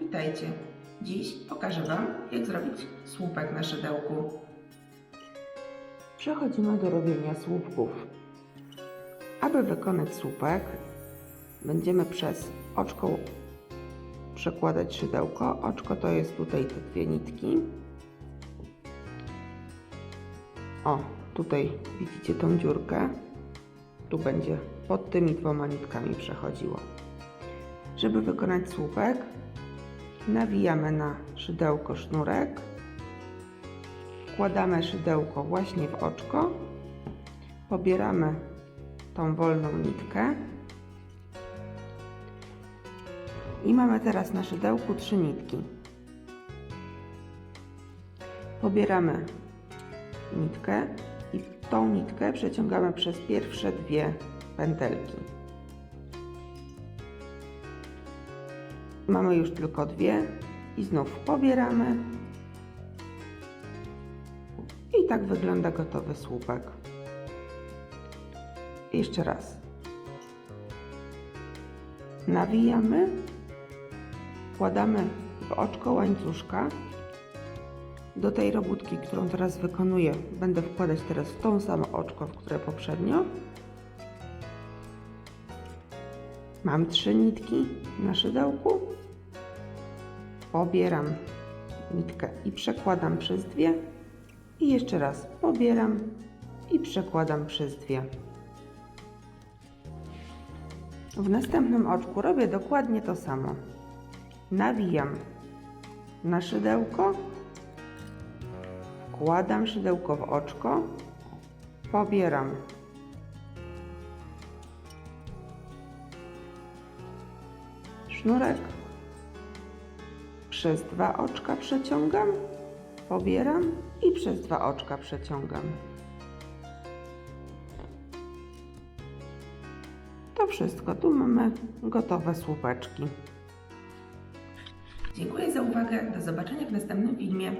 witajcie. Dziś pokażę Wam, jak zrobić słupek na szydełku. Przechodzimy do robienia słupków. Aby wykonać słupek, będziemy przez oczko przekładać szydełko. Oczko to jest tutaj te dwie nitki. O, tutaj widzicie tą dziurkę. Tu będzie pod tymi dwoma nitkami przechodziło. Żeby wykonać słupek, nawijamy na szydełko sznurek, wkładamy szydełko właśnie w oczko, pobieramy tą wolną nitkę i mamy teraz na szydełku trzy nitki. Pobieramy nitkę i tą nitkę przeciągamy przez pierwsze dwie pętelki. Mamy już tylko dwie i znów pobieramy. I tak wygląda gotowy słupek. Jeszcze raz. Nawijamy, wkładamy w oczko łańcuszka. Do tej robótki, którą teraz wykonuję, będę wkładać teraz w tą samą oczko, w które poprzednio. Mam trzy nitki na szydełku. Pobieram nitkę i przekładam przez dwie. I jeszcze raz pobieram i przekładam przez dwie. W następnym oczku robię dokładnie to samo. Nawijam na szydełko, wkładam szydełko w oczko, pobieram sznurek, przez dwa oczka przeciągam, pobieram i przez dwa oczka przeciągam. To wszystko. Tu mamy gotowe słupeczki. Dziękuję za uwagę. Do zobaczenia w następnym filmie.